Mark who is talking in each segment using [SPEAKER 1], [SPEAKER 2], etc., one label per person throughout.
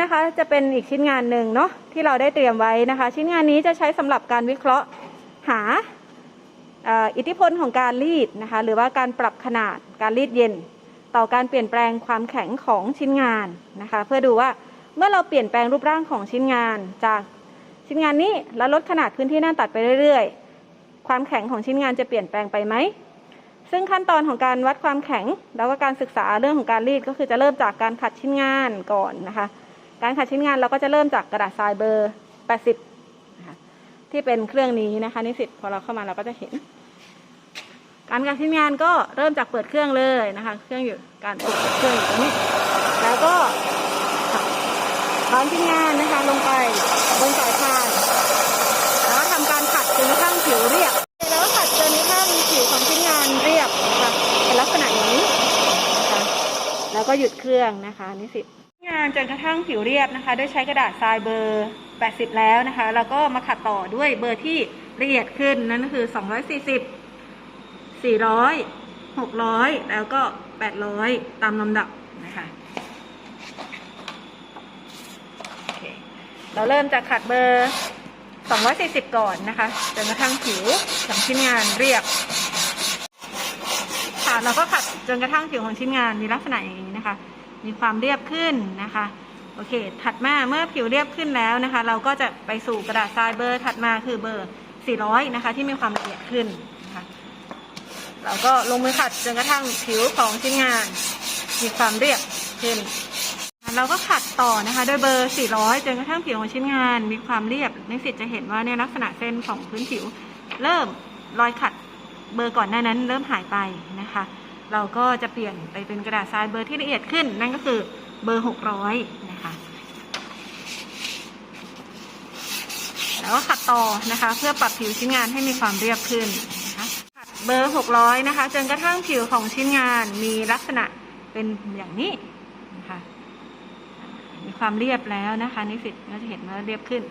[SPEAKER 1] นะคะจะเป็นอีกชิ้นงานหนึ่งเนาะที่เราได้เตรียมไว้นะคะ ชิ้นงานนี้จะใช้สำหรับการวิเคราะห์หาอิทธิพลของการรีดนะคะ หรือว่าการปรับขนาดการรีดเย็น ต่อการเปลี่ยนแปลงความแข็งของชิ้นงานนะคะ เพื่อดูว่าเมื่อเราเปลี่ยนแปลงรูปร่างของชิ้นงาน จากชิ้นงานนี้แล้วลดขนาดพื้นที่หน้าตัดไปเรื่อย ๆ ความแข็งของชิ้นงานจะเปลี่ยนแปลงไปไหมซึ่งขั้นตอนของการวัดความแข็ง แล้วก็การศึกษาเรื่องของการรีดก็คือจะเริ่มจากการขัดชิ้นงานก่อนนะคะ การขัดชิ้นงานเราก็จะเริ่มจากกระดาษทรายเบอร์ 80นะคะที่เป็นเครื่องนี้นะคะ นิสิตพอเราเข้ามาเราก็จะเห็น การขัดชิ้นงานก็เริ่มจากเปิดเครื่องเลยนะคะ เครื่องอยู่การเปิดเครื่องอยู่ตรงนี้ แล้วก็วางชิ้นงานนะคะลงไปบนสายพานแล้วก็ทำการขัดจนกระทั่งผิวเรียบแล้วก็ขัดจนกระทั่งผิวของชิ้นงานเรียบนะคะเป็นลักษณะอย่างนี้นะคะแล้วก็หยุดเครื่องนะคะนิสิตานจนกระทั่งผิวเรียบนะคะด้วยใช้กระดาษทรายเบอร์ 80 แล้วนะคะ แล้วก็มาขัดต่อด้วยเบอร์ที่ละเอียดขึ้นนั่นก็คือ 240 400 600 แล้วก็ 800 ตามลำดับนะคะเราเริ่มจากขัดเบอร์ 240 ก่อนนะคะจนกระทั่งผิวของชิ้นงานเรียบค่ะเราก็ขัดจนกระทั่งผิวของชิ้นงานมีลักษณะอย่างนี้นะคะ มีความเรียบขึ้นนะคะโอเค ถัดมาเมื่อผิวเรียบขึ้นแล้วนะคะ เราก็จะไปสู่กระดาษทรายเบอร์ถัดมาคือเบอร์ 400 นะคะ ที่มีความละเอียดขึ้นนะคะเราก็ลงมือขัดจนกระทั่งผิวของชิ้นงาน มีความเรียบขึ้น เราก็ขัดต่อนะคะด้วยเบอร์ 400 จนกระทั่งผิวของชิ้นงาน มีความเรียบนักศิษย์จะเห็นว่าเนี่ยลักษณะเส้นของพื้นผิว เริ่มรอยขัดเบอร์ก่อนหน้านั้น เริ่มหายไปนะคะ เราก็จะเปลี่ยนไปเป็นกระดาษทรายเบอร์ที่ละเอียดขึ้น นั่นก็คือเบอร์ 600 นะคะ แล้วก็ขัดต่อนะคะ เพื่อปรับผิวชิ้นงานให้มีความเรียบขึ้นนะคะขัดเบอร์ 600 นะคะจนกระทั่งผิวของชิ้นงานมีลักษณะเป็นอย่างนี้นะคะมีความเรียบแล้วนะคะนิสิตก็จะเห็นว่าเรียบขึ้น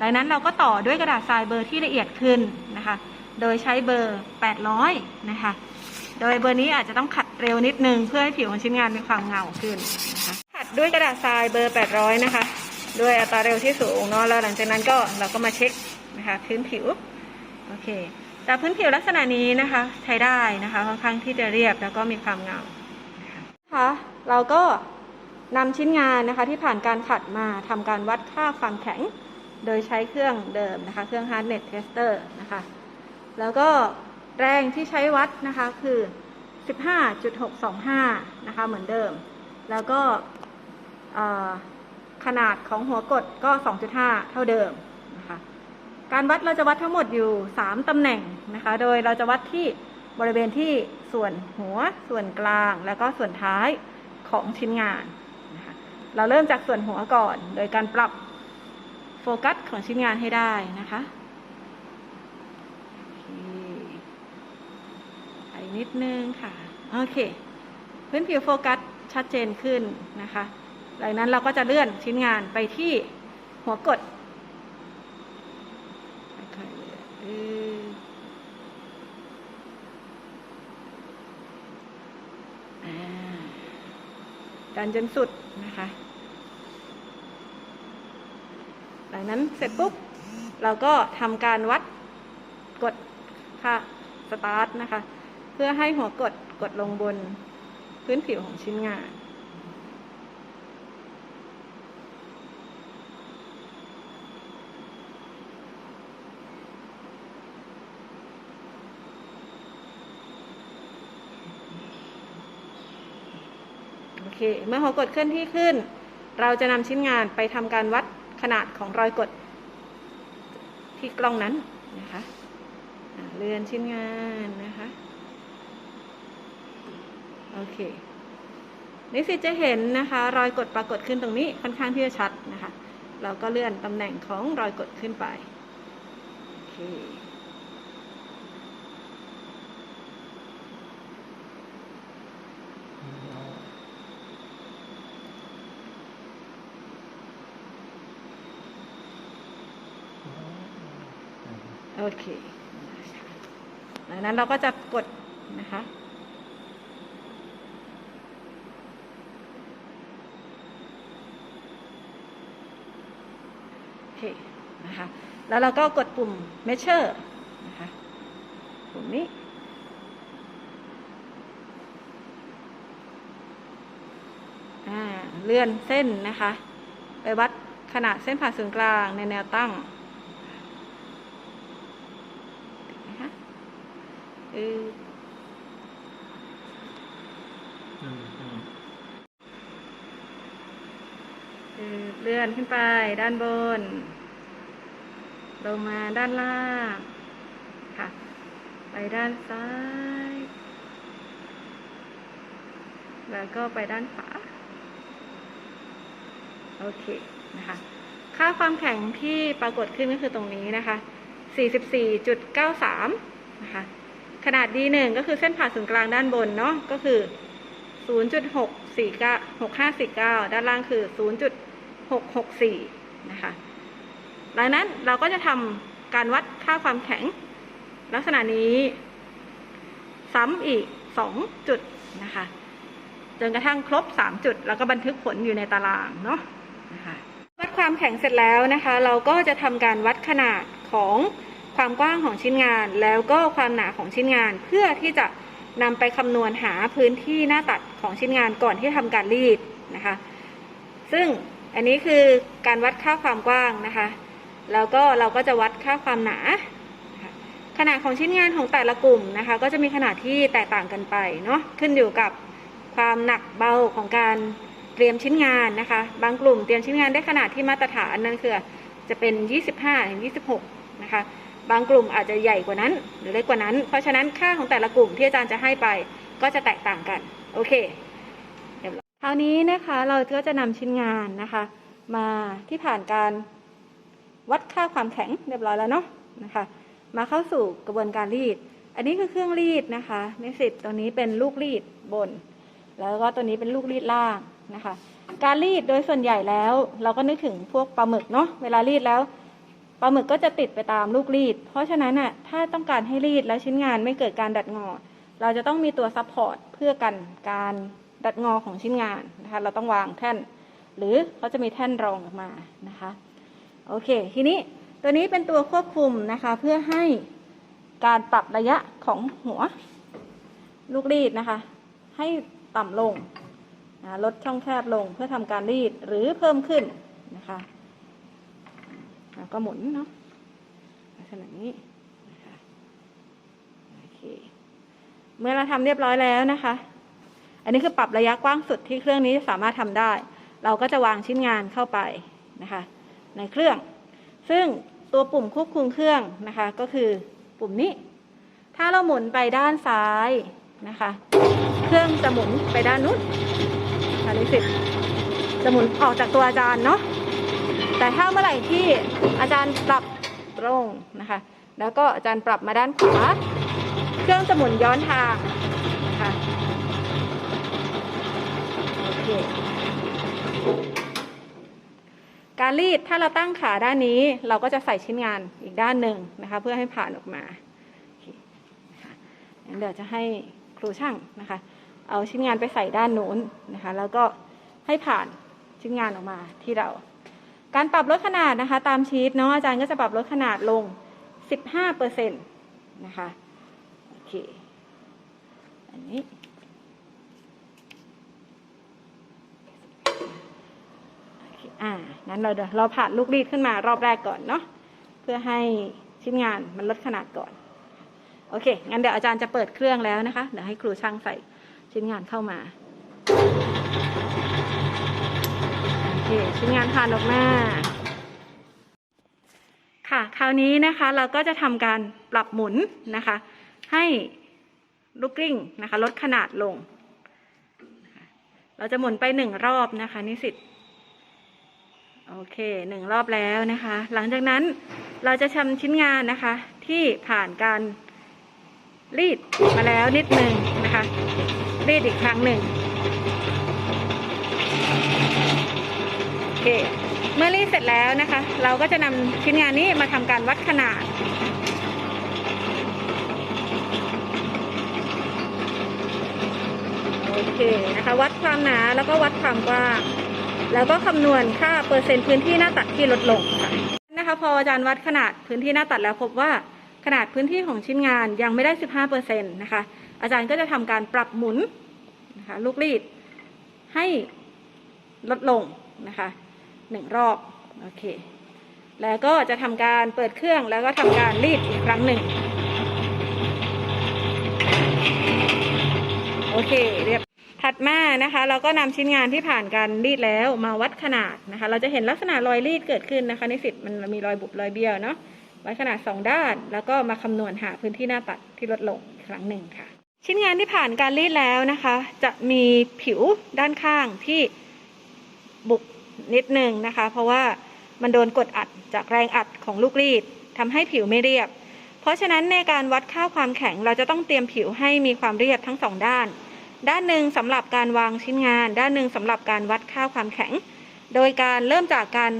[SPEAKER 1] ดังนั้นเราก็ต่อด้วยกระดาษทรายเบอร์ที่ละเอียดขึ้นนะคะ โดยใช้เบอร์ 800 นะคะ โดยเบอร์นี้อาจจะต้องขัดเร็วนิดนึง เพื่อให้ผิวของชิ้นงานมีความเงาขึ้นนะคะขัดด้วยกระดาษทรายเบอร์ 800 นะคะ ด้วยอัตราเร็วที่สูงเนาะแล้วหลังจากนั้นก็เราก็มาเช็คนะคะพื้นผิวโอเคแต่พื้นผิวลักษณะนี้นะคะ ใช้ได้นะคะค่อนข้างที่จะเรียบแล้วก็มีความเงานะคะเราก็นำชิ้นงานนะคะที่ผ่านการขัดมาทำการวัดค่าความแข็ง โดยใช้เครื่องเดิมนะคะ เครื่อง hardnet tester นะคะ แล้วก็ แรงที่ใช้วัดนะคะคือ 15.625 นะคะเหมือนเดิม แล้วก็ขนาดของหัวกดก็ 2.5 เท่าเดิมนะคะการวัดเราจะวัดทั้งหมดอยู่ 3ตำแหน่งนะคะ โดยเราจะวัดที่บริเวณที่ส่วนหัว ส่วนกลาง แล้วก็ส่วนท้ายของชิ้นงานนะคะเราเริ่มจากส่วนหัวก่อน โดยการปรับโฟกัสของชิ้นงานให้ได้นะคะ โอเคไป นิดนึงค่ะ โอเค พื้นผิวโฟกัสชัดเจนขึ้นนะคะ หลังนั้นเราก็จะเลื่อนชิ้นงานไปที่หัวกดค่อยๆเออืออ่าดันจนสุดนะคะ หลังนั้นเสร็จปุ๊บ เราก็ทำการวัดกดค่ะ สตาร์ทนะคะ เพื่อให้หัวกดกดลงบนพื้นผิวของชิ้นงาน โอเค เมื่อหัวกดเคลื่อนที่ขึ้น เราจะนำชิ้นงานไปทำการวัดขนาดของรอยกดที่กล้องนั้นนะคะเลื่อนชิ้นงานนะคะ โอเคนิสิตจะเห็นนะคะ รอยกดปรากฏขึ้นตรงนี้ค่อนข้างที่จะชัดนะคะ เราก็เลื่อนตำแหน่งของรอยกดขึ้นไปโอเคโอเคดังนั้นเราก็จะกดนะคะ โเค นะคะ แล้วเราก็กดปุ่ม measure นะคะปุ่มนี้ เลื่อนเส้นนะคะ ไปวัดขนาดเส้นผ่าศูนย์กลางในแนวตั้งนะคะเออ
[SPEAKER 2] อืมอืม
[SPEAKER 1] เออเลื่อนขึ้นไปด้านบน ลงมาด้านล่างค่ะ ไปด้านซ้าย แล้วก็ไปด้านขวา โอเคนะคะ ค่าความแข็งที่ปรากฏขึ้นก็คือตรงนี้นะคะ 44.93 นะคะ ขนาด D1 ก็คือเส้นผ่าศูนย์กลางด้านบนเนาะ ก็คือ 0.649 6549ด้านล่างคือ 0.664 นะคะ ดังนั้นเราก็จะทำการวัดค่าความแข็ง ลักษณะนี้ ซ้ำอีก 2 จุดนะคะ จนกระทั่งครบ 3 จุด แล้วก็บันทึกผลอยู่ในตารางเนาะนะคะวัดความแข็งเสร็จแล้วนะคะ เราก็จะทำการวัดขนาดของความกว้างของชิ้นงาน แล้วก็ความหนาของชิ้นงาน เพื่อที่จะนำไปคำนวณหาพื้นที่หน้าตัดของชิ้นงานก่อนที่ทำการรีดนะคะ ซึ่งอันนี้คือการวัดค่าความกว้างนะคะ แล้วก็เราก็จะวัดค่าความหนา ขนาดของชิ้นงานของแต่ละกลุ่มนะคะ ก็จะมีขนาดที่แตกต่างกันไปเนาะขึ้นอยู่กับความหนักเบาของการเตรียมชิ้นงานนะคะ บางกลุ่มเตรียมชิ้นงานได้ขนาดที่มาตรฐานนั่นคือจะเป็น 25ถึง26 นะคะ บางกลุ่มอาจจะใหญ่กว่านั้น หรือเล็กกว่านั้น เพราะฉะนั้นค่าของแต่ละกลุ่มที่อาจารย์จะให้ไปก็จะแตกต่างกัน โอเคเรียบร้อยคราวนี้นะคะเราก็จะนำชิ้นงานนะคะ มาที่ผ่านการ วัดค่าความแข็งเรียบร้อยแล้วเนาะนะคะ มาเข้าสู่กระบวนการรีด อันนี้คือเครื่องรีดนะคะในสิทธิ์ตัวนี้เป็นลูกรีดบน แล้วก็ตัวนี้เป็นลูกรีดล่างนะคะ การรีดโดยส่วนใหญ่แล้ว เราก็นึกถึงพวกปลาหมึกเนาะเวลารีดแล้วปลาหมึกก็จะติดไปตามลูกรีด เพราะฉะนั้นอะถ้าต้องการให้รีดแล้วชิ้นงานไม่เกิดการดัดงอ เราจะต้องมีตัวซัพพอร์ตเพื่อกันการดัดงอของชิ้นงานนะคะ เราต้องวางแท่น หรือเขาจะมีแท่นรองออกมานะคะ โอเค ทีนี้ตัวนี้เป็นตัวควบคุมนะคะ เพื่อให้การปรับระยะของหัว ลูกรีดนะคะ ให้ต่ำลงนะลดช่องแคบลงเพื่อทำการรีดหรือเพิ่มขึ้นนะคะแล้วก็หมุนเนาะลักษณะนี้นะคะโอเคเมื่อเราทำเรียบร้อยแล้วนะคะ อันนี้คือปรับระยะกว้างสุดที่เครื่องนี้สามารถทำได้ เราก็จะวางชิ้นงานเข้าไปนะคะ ในเครื่อง ซึ่งตัวปุ่มควบคุมเครื่องนะคะก็คือปุ่มนี้ ถ้าเราหมุนไปด้านซ้ายนะคะ เครื่องจะหมุนไปด้านนู้นอันนี้สิจะหมุนออกจากตัวอาจารย์เนาะแต่ถ้าเมื่อไหร่ที่อาจารย์ปรับตรงนะคะ แล้วก็อาจารย์ปรับมาด้านขวา เครื่องจะหมุนย้อนทางนะคะโอเค การรีดถ้าเราตั้งขาด้านนี้ เราก็จะใส่ชิ้นงานอีกด้านหนึ่งนะคะ เพื่อให้ผ่านออกมาเดี๋ยวจะให้ครูช่างนะคะ เอาชิ้นงานไปใส่ด้านโน้นนะคะ แล้วก็ให้ผ่านชิ้นงานออกมาที่เรา การปรับลดขนาดนะคะ ตามชีตเนาะอาจารย์ก็จะปรับลดขนาดลง 15เปอร์เซ็นต์นะคะโอเคอันนี้ อ่างั้นเราเดี๋ยวเราผ่านลูกรีดขึ้นมารอบแรกก่อนเนาะเพื่อให้ชิ้นงานมันลดขนาดก่อน โอเค งั้นเดี๋ยวอาจารย์จะเปิดเครื่องแล้วนะคะ เดี๋ยวให้ครูช่างใส่ชิ้นงานเข้ามา โอเค ชิ้นงานผ่านออกมาค่ะ คราวนี้นะคะเราก็จะทำการปรับหมุนนะคะ ให้ลูกกลิ้งนะคะ ลดขนาดลง เราจะหมุนไปหนึ่งรอบนะคะ นิสิต โอเคหนึ่งรอบแล้วนะคะ หลังจากนั้นเราจะทำชิ้นงานนะคะ ที่ผ่านการรีดมาแล้วนิดหนึ่งนะคะ รีดอีกครั้งหนึ่งโอเคเมื่อรีดเสร็จแล้วนะคะ เราก็จะนำชิ้นงานนี้มาทำการวัดขนาดโอเคนะคะ วัดความหนาแล้วก็วัดความกว้าง แล้วก็คำนวณค่าเปอร์เซ็นต์พื้นที่หน้าตัดที่ลดลงค่ะนะคะพออาจารย์วัดขนาดพื้นที่หน้าตัดแล้วพบว่าขนาดพื้นที่ของชิ้นงานยังไม่ได้ 15%นะคะ อาจารย์ก็จะทำการปรับหมุนนะคะลูกรีดให้ลดลงนะคะหนึ่งรอบโอเค แล้วก็จะทำการเปิดเครื่องแล้วก็ทำการรีดอีกครั้งหนึ่ง โอเค เรียบ ถัดมานะคะ เราก็นำชิ้นงานที่ผ่านการรีดแล้วมาวัดขนาดนะคะ เราจะเห็นลักษณะรอยรีดเกิดขึ้นนะคะ ในสิทธิ์มันมีรอยบุบรอยเบี้ยวเนาะวัดขนาดสองด้าน แล้วก็มาคำนวณหาพื้นที่หน้าตัดที่ลดลงครั้งหนึ่งค่ะ ชิ้นงานที่ผ่านการรีดแล้วนะคะ จะมีผิวด้านข้างที่บุกนิดนึงนะคะ เพราะว่ามันโดนกดอัดจากแรงอัดของลูกรีดทำให้ผิวไม่เรียบ เพราะฉะนั้นในการวัดค่าความแข็งเราจะต้องเตรียมผิวให้มีความเรียบทั้งสองด้าน ด้านหนึ่งสำหรับการวางชิ้นงาน ด้านหนึ่งสำหรับการวัดค่าความแข็ง โดยการเริ่มจากการ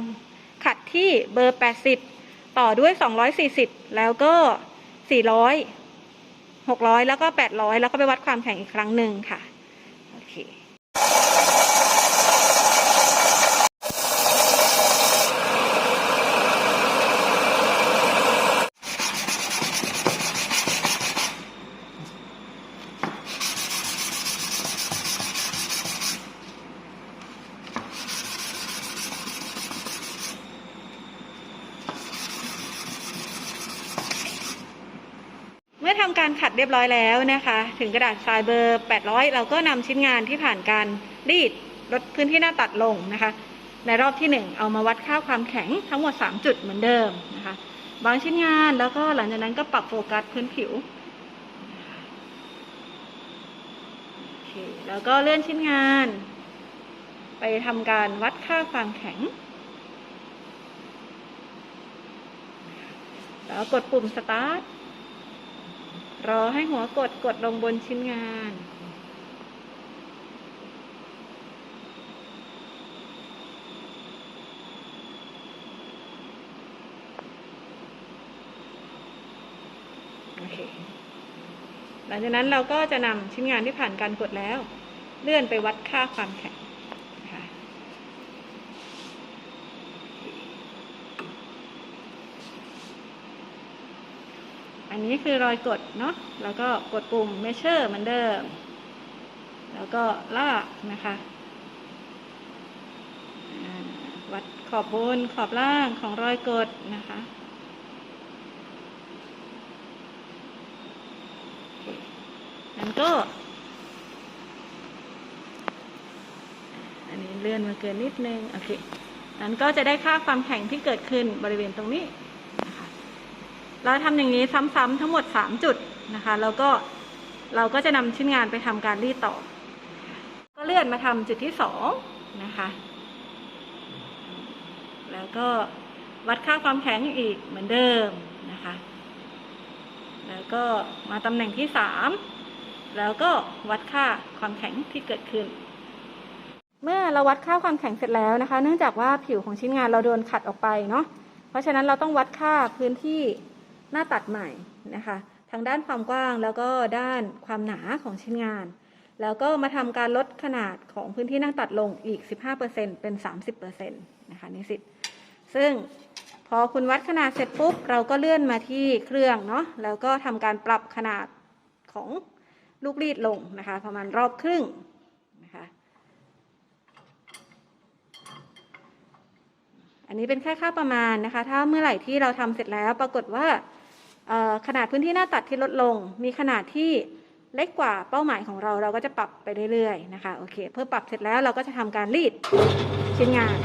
[SPEAKER 1] ขัดที่เบอร์ 80 ต่อด้วย 240 แล้วก็ 400 600 แล้วก็ 800 แล้วก็ไปวัดความแข็งอีกครั้งหนึ่งค่ะ โอเค เมื่อทำ การขัดเรียบร้อยแล้วนะคะ ถึงกระดาษทรายเบอร์ 800 เราก็นำชิ้นงานที่ผ่านการรีดลดพื้นที่หน้าตัดลงนะคะ ในรอบที่ 1 เอามาวัดค่าความแข็งทั้งหมด 3 จุดเหมือนเดิมนะคะบางชิ้นงานแล้วก็หลังจากนั้นก็ปรับโฟกัสพื้นผิวแล้วก็เลื่อนชิ้นงาน ไปทำการวัดค่าความแข็ง แล้วกดปุ่มสตาร์ท รอให้หัวกดกดลงบนชิ้นงาน โอเค หลังจากนั้นเราก็จะนำชิ้นงานที่ผ่านการกดแล้ว เลื่อนไปวัดค่าความแข็งนะคะ อันนี้คือรอยกดเนาะแล้วก็กดปุ่ม measure เหมือนเดิม แล้วก็ลากนะคะวัดขอบบนขอบล่างของรอยกดนะคะนั้นก็ อันนี้เลื่อนมาเกินนิดนึง โอเคนั้นก็จะได้ค่าความแข็งที่เกิดขึ้นบริเวณตรงนี้ เราทำอย่างนี้ซ้ำๆทั้งหมด 3 จุดนะคะ แล้วก็เราก็จะนำชิ้นงานไปทำการรีดต่อ ก็เลื่อนมาทำจุดที่2นะคะ แล้วก็วัดค่าความแข็งอีกเหมือนเดิมนะคะ แล้วก็มาตำแหน่งที่สามแล้วก็วัดค่าความแข็งที่เกิดขึ้น เมื่อเราวัดค่าความแข็งเสร็จแล้วนะคะ เนื่องจากว่าผิวของชิ้นงานเราโดนขัดออกไปเนาะ เพราะฉะนั้นเราต้องวัดค่าพื้นที่ หน้าตัดใหม่นะคะ ทางด้านความกว้างแล้วก็ด้านความหนาของชิ้นงาน แล้วก็มาทำการลดขนาดของพื้นที่หน้าตัดลงอีก 15%เป็น 30%นะคะนิสิตซึ่งพอคุณวัดขนาดเสร็จปุ๊บ เราก็เลื่อนมาที่เครื่องเนาะแล้วก็ทำการปรับขนาดของลูกรีดลงนะคะ ประมาณรอบครึ่งนะคะอันนี้เป็นแค่ค่าประมาณนะคะ ถ้าเมื่อไหร่ที่เราทำเสร็จแล้วปรากฏว่า ขนาดพื้นที่หน้าตัดที่ลดลง มีขนาดที่เล็กกว่าเป้าหมายของเราเราก็จะปรับไปเรื่อยๆนะคะโอเคเพื่อปรับเสร็จแล้วเราก็จะทำการรีดชิ้นงาน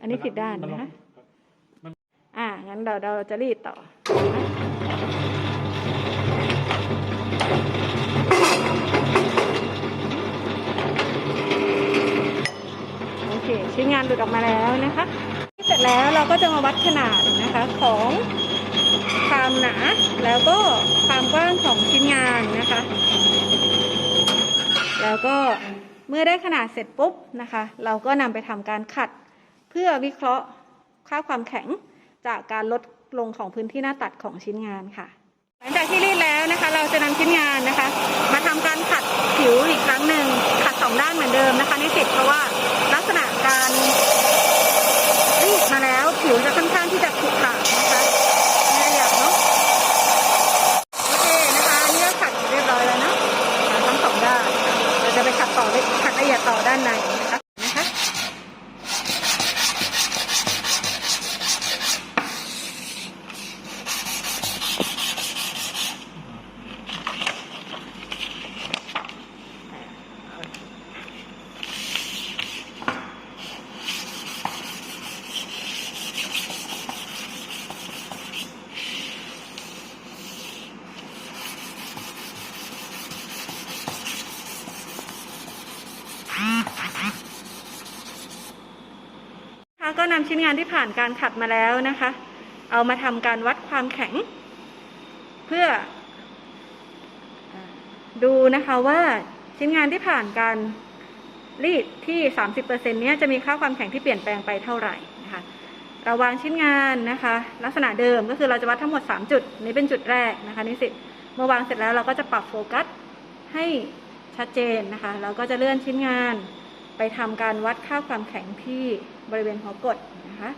[SPEAKER 1] อันนี้ผิดด้านนะคะอ่างั้นเราเราจะรีดต่อนะ หลุดออกมาแล้วนะคะเสร็จแล้วเราก็จะมาวัดขนาดนะคะของความหนาแล้วก็ความกว้างของชิ้นงานนะคะ แล้วก็เมื่อได้ขนาดเสร็จปุ๊บนะคะ เราก็นำไปทำการขัดเพื่อวิเคราะห์ค่าความแข็งจากการลดลงของพื้นที่หน้าตัดของชิ้นงานค่ะ หลังจากที่รีดแล้วนะคะ เราจะนำชิ้นงานนะคะ มาทำการขัดผิวอีกครั้งหนึ่งขัดสองด้านเหมือนเดิมนะคะนิสิตเพราะว่าลักษณะการรีดมาแล้วผิวจะค่อนข้างที่จะขรุขระนะคะไม่ละเอียดเนาะโอเคนะคะอันนี่ก็ขัดเรียบร้อยแล้วเนาะทั้งสองด้านเราจะไปขัดต่อขัดละเอียดต่อด้านในนะคะนะคะ ค่ะ ก็นำชิ้นงานที่ผ่านการขัดมาแล้วนะคะ เอามาทำการวัดความแข็ง เพื่อ ดูนะคะว่าชิ้นงานที่ผ่านการรีดที่ 30%เนี้ยจะมีค่าความแข็งที่เปลี่ยนแปลงไปเท่าไหร่นะคะเราวางชิ้นงานนะคะ ลักษณะเดิมก็คือเราจะวัดทั้งหมด 3 จุด นี้เป็นจุดแรกนะคะนิสิตเมื่อวางเสร็จแล้วเราก็จะปรับโฟกัสให้ชัดเจนนะคะ เราก็จะเลื่อนชิ้นงาน ไปทำการวัดค่าความแข็งที่บริเวณหัวกดนะคะ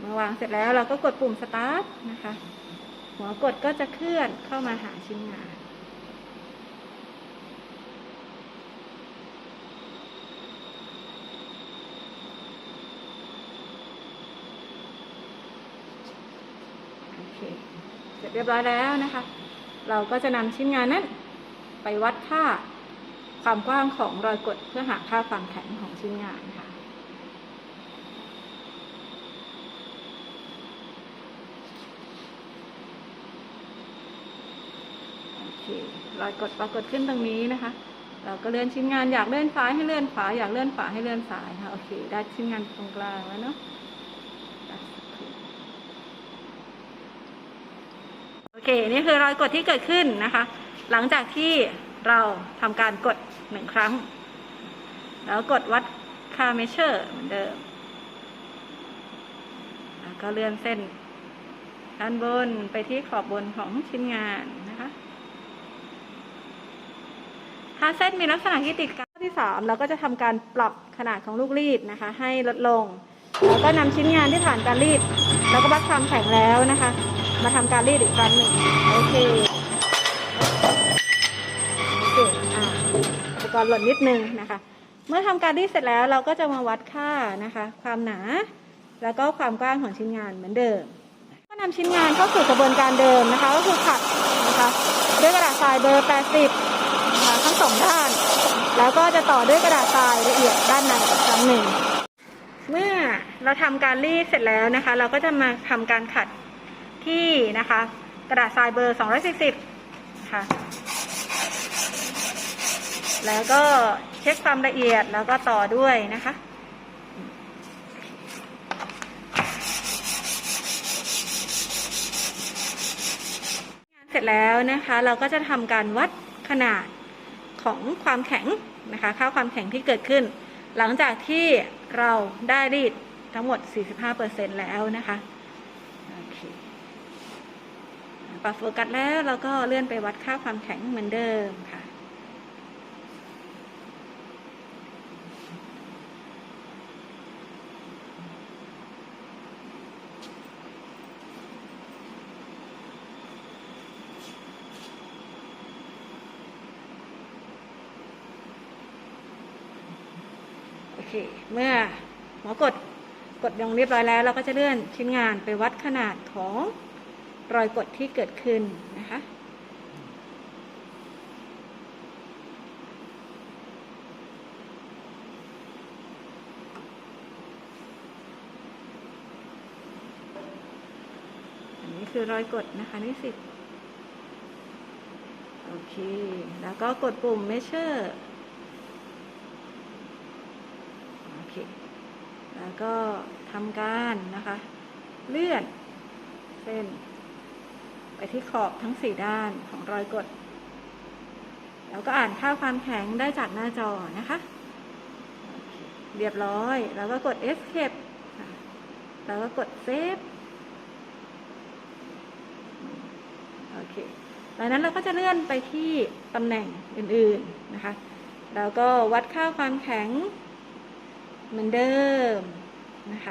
[SPEAKER 1] เมื่อวางเสร็จแล้วเราก็กดปุ่ม start นะคะ หัวกดก็จะเคลื่อนเข้ามาหาชิ้นงานโอเคเสร็จเรียบร้อยแล้วนะคะ เราก็จะนำชิ้นงานนั้นไปวัดค่า ความกว้างของรอยกดเพื่อหาค่าความแข็งของชิ้นงานค่ะโอเครอยกดปรากฏขึ้นตรงนี้นะคะ เราก็เลื่อนชิ้นงานอยากเลื่อนซ้ายให้เลื่อนขวาอยากเลื่อนขวาให้เลื่อนซ้ายค่ะ โอเค ได้ชิ้นงานตรงกลางแล้วเนาะ โอเค นี่คือรอยกดที่เกิดขึ้นนะคะ หลังจากที่เราทำการกด หนึ่งครั้ง แล้วกดวัดค่าเมเชอร์เหมือนเดิม แล้วก็เลื่อนเส้นด้านบนไปที่ขอบบนของชิ้นงานนะคะ ถ้าเส้นมีลักษณะที่ติดกันที่สามเราก็จะทำการปรับขนาดของลูกรีดนะคะ ให้ลดลง แล้วก็นำชิ้นงานที่ผ่านการรีด แล้วก็วัดความแข็งแล้วนะคะ มาทำการรีดอีกครั้งหนึ่งโอเคโอเคอ่าอุป กรณ์หล่นนิดนึงนะคะ เมื่อทำการรีดเสร็จแล้วเราก็จะมาวัดค่านะคะ ความหนา แล้วก็ความกว้างของชิ้นงานเหมือนเดิม ก็นำชิ้นงานเข้าสู่กระบวนการเดิมนะคะ ก็คือขัดนะคะด้วยกระดาษทรายเบอร์ 80นะคะทั้งสองด้าน แล้วก็จะต่อด้วยกระดาษทรายละเอียดด้านในอีกครั้งหนึ่ง เมื่อเราทำการรีดเสร็จแล้วนะคะ เราก็จะมาทำการขัดที่นะคะ กระดาษทรายเบอร์ 240ค่ะ แล้วก็เช็คความละเอียดแล้วก็ต่อด้วยนะคะ เสร็จแล้วนะคะเราก็จะทำการวัดขนาดของความแข็งนะคะค่าความแข็งที่เกิดขึ้น หลังจากที่เราได้รีดทั้งหมด 45%แล้วนะคะโอเค ปรับโฟกัสแล้วเราก็เลื่อนไปวัดค่าความแข็งเหมือนเดิมค่ะ โอเค เมื่อหมอกดกดลงเรียบร้อยแล้ว เราก็จะเลื่อนชิ้นงานไปวัดขนาดของ รอยกดที่เกิดขึ้นนะคะอันนี้คือรอยกดนะคะนิสิตโอเค แล้วก็กดปุ่ม measure โอเค แล้วก็ทำการนะคะ เลื่อนเส้น ไปที่ขอบทั้งสี่ด้านของรอยกด แล้วก็อ่านค่าความแข็งได้จากหน้าจอนะคะ เรียบร้อย แล้วก็กด escape แล้วก็กด save โอเคหลังนั้นเราก็จะเลื่อนไปที่ตำแหน่งอื่นๆนะคะ แล้วก็วัดค่าความแข็งเหมือนเดิมนะคะ